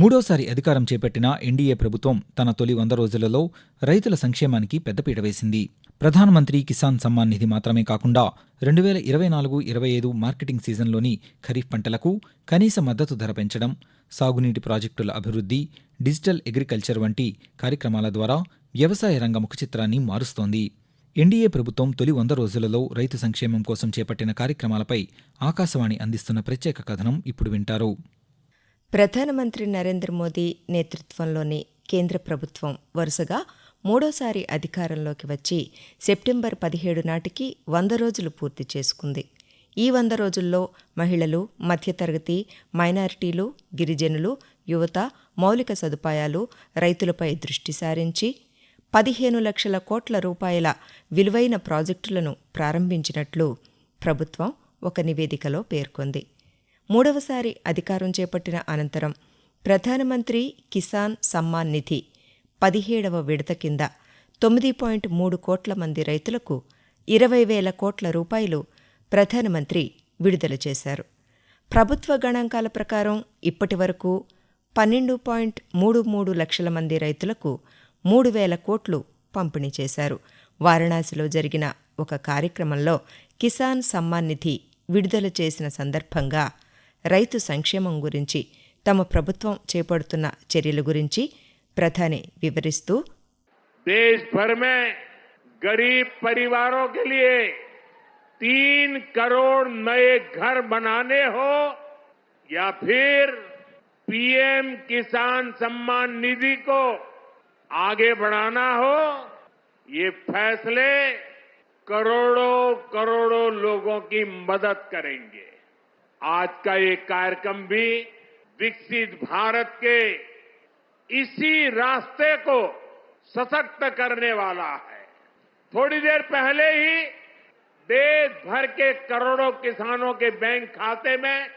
మూడోసారి అధికారం చేపట్టిన ఎన్డీఏ ప్రభుత్వం తన తొలి వంద రోజులలో రైతుల సంక్షేమానికి పెద్దపీట వేసింది. ప్రధానమంత్రి కిసాన్ సమ్మాన్ నిధి మాత్రమే కాకుండా రెండు వేల ఇరవై నాలుగు ఇరవై ఐదు మార్కెటింగ్ సీజన్లోని ఖరీఫ్ పంటలకు కనీస మద్దతు ధర పెంచడం సాగునీటి ప్రాజెక్టుల అభివృద్ధి డిజిటల్ అగ్రికల్చర్ వంటి కార్యక్రమాల ద్వారా వ్యవసాయ రంగ ముఖచిత్రాన్ని మారుస్తోంది. ఎన్డీఏ ప్రభుత్వం తొలి వంద రోజులలో రైతు సంక్షేమం కోసం చేపట్టిన కార్యక్రమాలపై ఆకాశవాణి అందిస్తున్న ప్రత్యేక కథనం ఇప్పుడు వింటారు. ప్రధానమంత్రి నరేంద్ర మోదీ నేతృత్వంలోని కేంద్ర ప్రభుత్వం వరుసగా మూడోసారి అధికారంలోకి వచ్చి సెప్టెంబర్ పదిహేడు నాటికి వంద రోజులు పూర్తి చేసుకుంది. ఈ వంద రోజుల్లో మహిళలు మధ్యతరగతి మైనారిటీలు గిరిజనులు యువత మౌలిక సదుపాయాలు రైతులపై దృష్టి సారించి పదిహేను లక్షల కోట్ల రూపాయల విలువైన ప్రాజెక్టులను ప్రారంభించినట్లు ప్రభుత్వం ఒక నివేదికలో పేర్కొంది. మూడవసారి అధికారం చేపట్టిన అనంతరం ప్రధానమంత్రి కిసాన్ సమ్మాన్ నిధి పదిహేడవ విడత కింద తొమ్మిది పాయింట్ మూడు కోట్ల మంది రైతులకు ఇరవై వేల కోట్ల రూపాయలు ప్రధానమంత్రి విడుదల చేశారు. ప్రభుత్వ గణాంకాల ప్రకారం ఇప్పటి వరకు పన్నెండు పాయింట్ మూడు మూడు లక్షల మంది రైతులకు మూడు వేల కోట్లు పంపిణీ చేశారు. వారణాసిలో జరిగిన ఒక కార్యక్రమంలో కిసాన్ సమ్మాన్ నిధి విడుదల చేసిన సందర్భంగా రైతు సంక్షేమం గురించి తమ ప్రభుత్వం చేపడుతున్న చర్యల గురించి ప్రధాని వివరిస్తూ देश भर में गरीब परिवारों के लिए तीन करोड़ नए घर बनाने हो या फिर पीएम किसान सम्मान निधि को आगे बढ़ाना हो ये फैसले करोड़ों करोड़ों लोगों की मदद करेंगे आज का ये कार्यक्रम भी विकसित भारत के इसी रास्ते को सशक्त करने वाला है थोड़ी देर पहले ही देश भर के करोड़ों किसानों के बैंक खाते में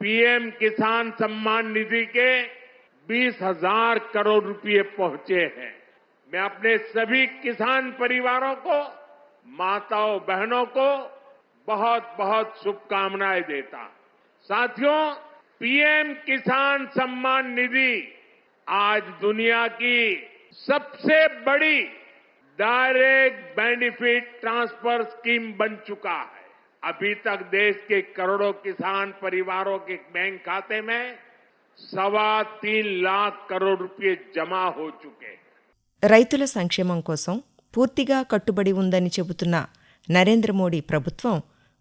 पीएम किसान सम्मान निधि के बीस हज़ार करोड़ रुपए पहुँचे हैं मैं अपने सभी किसान परिवारों को, माताओं बहनों को बहुत बहुत शुभकामनाएँ देता हूँ। साथियों पीएम किसान सम्मान निधि आज दुनिया की सबसे बड़ी डायरेक्ट बेनिफिट ट्रांसफर स्कीम बन चुका है अभी तक देश के करोड़ों किसान परिवारों के बैंक खाते में सवा तीन लाख करोड़ रुपए जमा हो चुके हैं రైతుల సంక్షేమం కోసం పూర్తిగా కట్టుబడి ఉందని చెబుతున్న నరేంద్ర మోడీ ప్రభుత్వం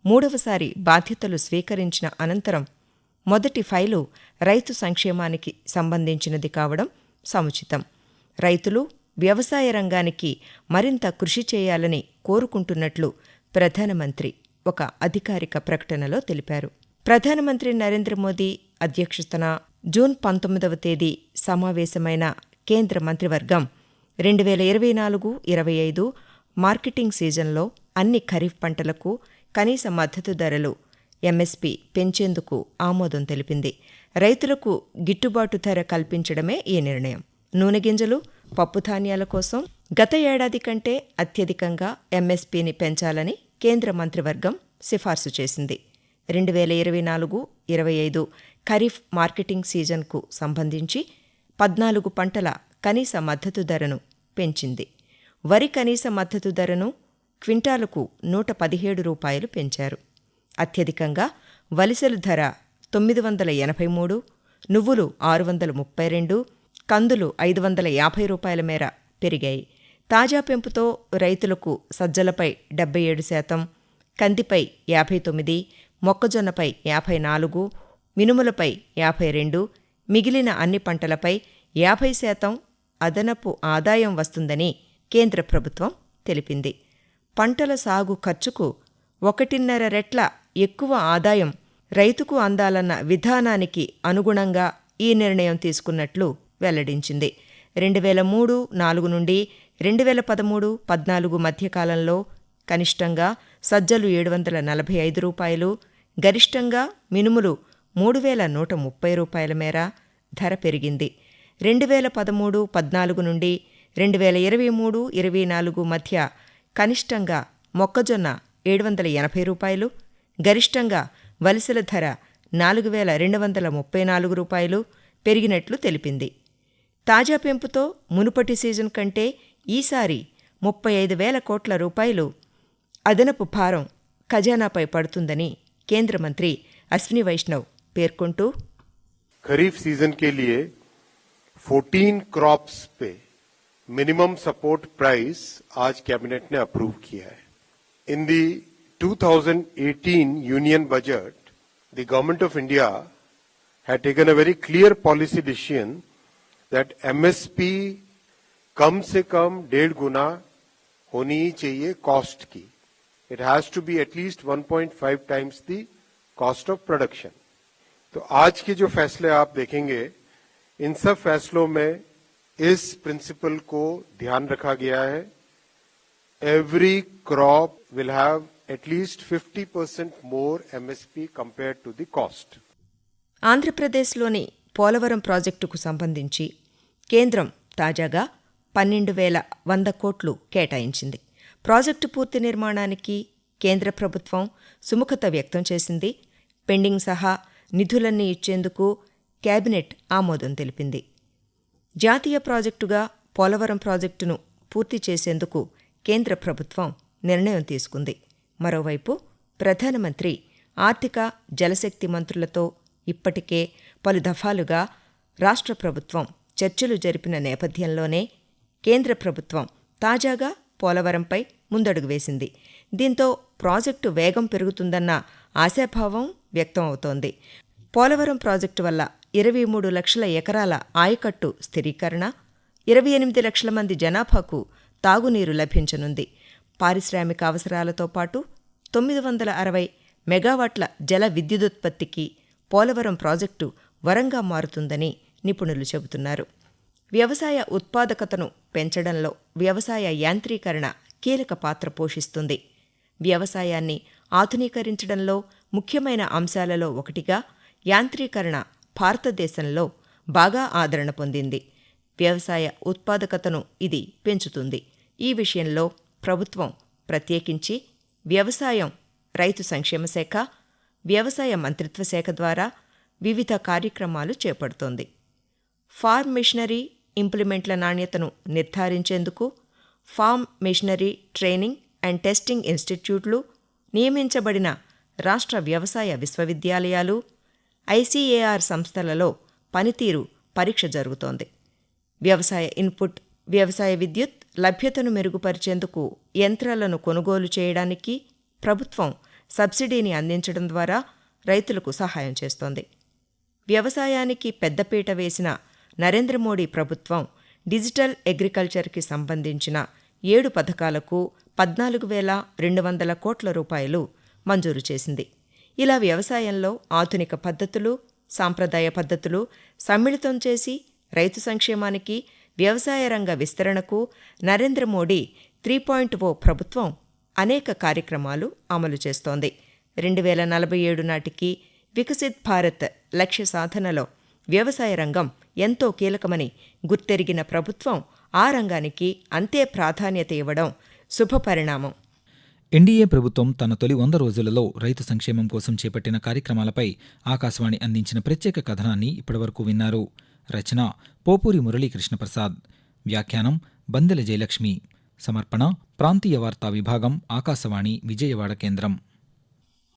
మూడవసారి బాధ్యతలు స్వీకరించిన అనంతరం మొదటి ఫైలు రైతు సంక్షేమానికి సంబంధించినది కావడం సముచితం. రైతులు వ్యవసాయ రంగానికి మరింత కృషి చేయాలని కోరుకుంటున్నట్లు ప్రధానమంత్రి ఒక అధికారిక ప్రకటనలో తెలిపారు. ప్రధానమంత్రి నరేంద్ర మోదీ అధ్యక్షతన జూన్ పంతొమ్మిదవ తేదీ సమావేశమైన కేంద్ర మంత్రివర్గం రెండు వేల ఇరవై నాలుగు ఇరవై ఐదు మార్కెటింగ్ సీజన్లో అన్ని ఖరీఫ్ పంటలకు కనీస మద్దతు ధరలు ఎంఎస్పి పెంచేందుకు ఆమోదం తెలిపింది. రైతులకు గిట్టుబాటు ధర కల్పించడమే ఈ నిర్ణయం. నూనె గింజలు పప్పు ధాన్యాల కోసం గత ఏడాది కంటే అత్యధికంగా ఎంఎస్పీని పెంచాలని కేంద్ర మంత్రివర్గం సిఫార్సు చేసింది. రెండు వేల ఇరవై నాలుగు ఇరవై ఐదు ఖరీఫ్ మార్కెటింగ్ సీజన్కు సంబంధించి పద్నాలుగు పంటల కనీస మద్దతు ధరను పెంచింది. వరి కనీస మద్దతు ధరను క్వింటాలుకు నూట పదిహేడు రూపాయలు పెంచారు. అత్యధికంగా వలిసెల ధర తొమ్మిది వందల ఎనభై మూడు నువ్వులు ఆరు వందల ముప్పై రెండు కందులు ఐదు వందల యాభై రూపాయల మేర పెరిగాయి. తాజా పెంపుతో రైతులకు సజ్జలపై డెబ్బై ఏడు శాతం కందిపై యాభై తొమ్మిది మొక్కజొన్నపై యాభై నాలుగు మినుములపై యాభై రెండు మిగిలిన అన్ని పంటలపై యాభై శాతం అదనపు ఆదాయం వస్తుందని కేంద్ర ప్రభుత్వం తెలిపింది. పంటల సాగు ఖర్చుకు ఒకటిన్నర రెట్ల ఎక్కువ ఆదాయం రైతుకు అందాలన్న విధానానికి అనుగుణంగా ఈ నిర్ణయం తీసుకున్నట్లు వెల్లడించింది. రెండు వేల మూడు నాలుగు నుండి రెండు వేల పదమూడు పద్నాలుగు మధ్యకాలంలో కనిష్టంగా సజ్జలు ఏడు వందల నలభై ఐదు రూపాయలు గరిష్టంగా మినుములు మూడు వేల నూట ముప్పై రూపాయల మేర ధర పెరిగింది. రెండు వేల పదమూడు పద్నాలుగు నుండి రెండు వేల ఇరవై మూడు ఇరవై నాలుగు మధ్య కనిష్టంగా మొక్కజొన్న ఏడు వందల ఎనభై రూపాయలు గరిష్టంగా వలసల ధర నాలుగు వేల రెండు వందల ముప్పై నాలుగు రూపాయలు పెరిగినట్లు తెలిపింది. తాజా పెంపుతో మునుపటి సీజన్ కంటే ఈసారి ముప్పై ఐదు వేల కోట్ల రూపాయలు అదనపు భారం ఖజానాపై పడుతుందని కేంద్ర మంత్రి అశ్విని వైష్ణవ్ పేర్కొంటూ ఖరీఫ్ సీజన్ కే లియే 14 క్రాప్స్ పే मिनिमम सपोर्ट प्राइस आज कैबिनेट ने अप्रूव किया है। In the 2018 union budget the government of India had taken a very clear policy decision that MSP कम से कम डेढ़ गुना होनी ही चाहिए कॉस्ट की। It has to be at least 1.5 times the cost of production तो आज के जो फैसले आप देखेंगे, इन सब फैसलों में इस प्रिंसिपल को ध्यान रखा गया है every crop will have at least 50 percent more MSP compare to the cost ఆంధ్రప్రదేశ్లోని పోలవరం ప్రాజెక్టుకు సంబంధించి కేంద్రం తాజాగా పన్నెండు వేల వంద కోట్లు కేటాయించింది ప్రాజెక్టు పూర్తి నిర్మాణానికి కేంద్ర ప్రభుత్వం సుముఖత వ్యక్తం చేసింది పెండింగ్ సహా నిధులన్నీ ఇచ్చేందుకు కేబినెట్ ఆమోదం తెలిపింది జాతీయ ప్రాజెక్టుగా పోలవరం ప్రాజెక్టును పూర్తి చేసేందుకు కేంద్ర ప్రభుత్వం నిర్ణయం తీసుకుంది. మరోవైపు ప్రధానమంత్రి ఆర్థిక జలశక్తి మంత్రులతో ఇప్పటికే పలు దఫాలుగా రాష్ట్ర ప్రభుత్వం చర్చలు జరిపిన నేపథ్యంలోనే కేంద్ర ప్రభుత్వం తాజాగా పోలవరంపై ముందడుగు వేసింది. దీంతో ప్రాజెక్టు వేగం పెరుగుతుందన్న ఆశాభావం వ్యక్తం అవుతోంది పోలవరం ప్రాజెక్టు వల్ల ఇరవై మూడు లక్షల ఎకరాల ఆయకట్టు స్థిరీకరణ ఇరవై ఎనిమిది లక్షల మంది జనాభాకు తాగునీరు లభించనుంది. పారిశ్రామిక అవసరాలతో పాటు తొమ్మిది వందల అరవై మెగావాట్ల జల విద్యుదుత్పత్తికి పోలవరం ప్రాజెక్టు వరంగా మారుతుందని నిపుణులు చెబుతున్నారు. వ్యవసాయ ఉత్పాదకతను పెంచడంలో వ్యవసాయ యాంత్రీకరణ కీలక పాత్ర పోషిస్తుంది. వ్యవసాయాన్ని ఆధునీకరించడంలో ముఖ్యమైన అంశాలలో ఒకటిగా యాంత్రీకరణ భారతదేశంలో బాగా ఆదరణ పొందింది. వ్యవసాయ ఉత్పాదకతను ఇది పెంచుతుంది. ఈ విషయంలో ప్రభుత్వం ప్రత్యేకించి వ్యవసాయం రైతు సంక్షేమ శాఖ వ్యవసాయ మంత్రిత్వ శాఖ ద్వారా వివిధ కార్యక్రమాలు చేపడుతోంది. ఫార్మ్ మిషనరీ ఇంప్లిమెంట్ల నాణ్యతను నిర్ధారించేందుకు farm machinery training and testing ఇన్స్టిట్యూట్లు నియమించబడిన రాష్ట్ర వ్యవసాయ విశ్వవిద్యాలయాలు ఐసీఏఆర్ సంస్థలలో పనితీరు పరీక్ష జరుగుతోంది. వ్యవసాయ ఇన్పుట్ వ్యవసాయ విద్యుత్ లభ్యతను మెరుగుపరిచేందుకు యంత్రాలను కొనుగోలు చేయడానికి ప్రభుత్వం సబ్సిడీని అందించడం ద్వారా రైతులకు సహాయం చేస్తోంది. వ్యవసాయానికి పెద్దపీట వేసిన నరేంద్ర మోడీ ప్రభుత్వం డిజిటల్ అగ్రికల్చర్కి సంబంధించిన ఏడు పథకాలకు పద్నాలుగు వేల రెండు వందల కోట్ల రూపాయలు మంజూరు చేసింది. ఇలా వ్యవసాయంలో ఆధునిక పద్ధతులు సాంప్రదాయ పద్ధతులు సమ్మిళితం చేసి రైతు సంక్షేమానికి వ్యవసాయ రంగ విస్తరణకు Narendra Modi three point O ప్రభుత్వం అనేక కార్యక్రమాలు అమలు చేస్తోంది. రెండు వేల నలభై ఏడు నాటికి వికసిత్ భారత్ లక్ష్య సాధనలో వ్యవసాయ రంగం ఎంతో కీలకమని గుర్తెరిగిన ప్రభుత్వం ఆ రంగానికి అంతే ప్రాధాన్యత ఇవ్వడం శుభపరిణామం. ఎన్డీఏ ప్రభుత్వం తన తొలి వంద రోజులలో రైతు సంక్షేమం కోసం చేపట్టిన కార్యక్రమాలపై ఆకాశవాణి అందించిన ప్రత్యేక కథనాన్ని ఇప్పటివరకు విన్నారు. రచన పోపూరి మురళీకృష్ణప్రసాద్. వ్యాఖ్యానం బందెల జయలక్ష్మి. సమర్పణ ప్రాంతీయ వార్తా విభాగం ఆకాశవాణి విజయవాడ కేంద్రం.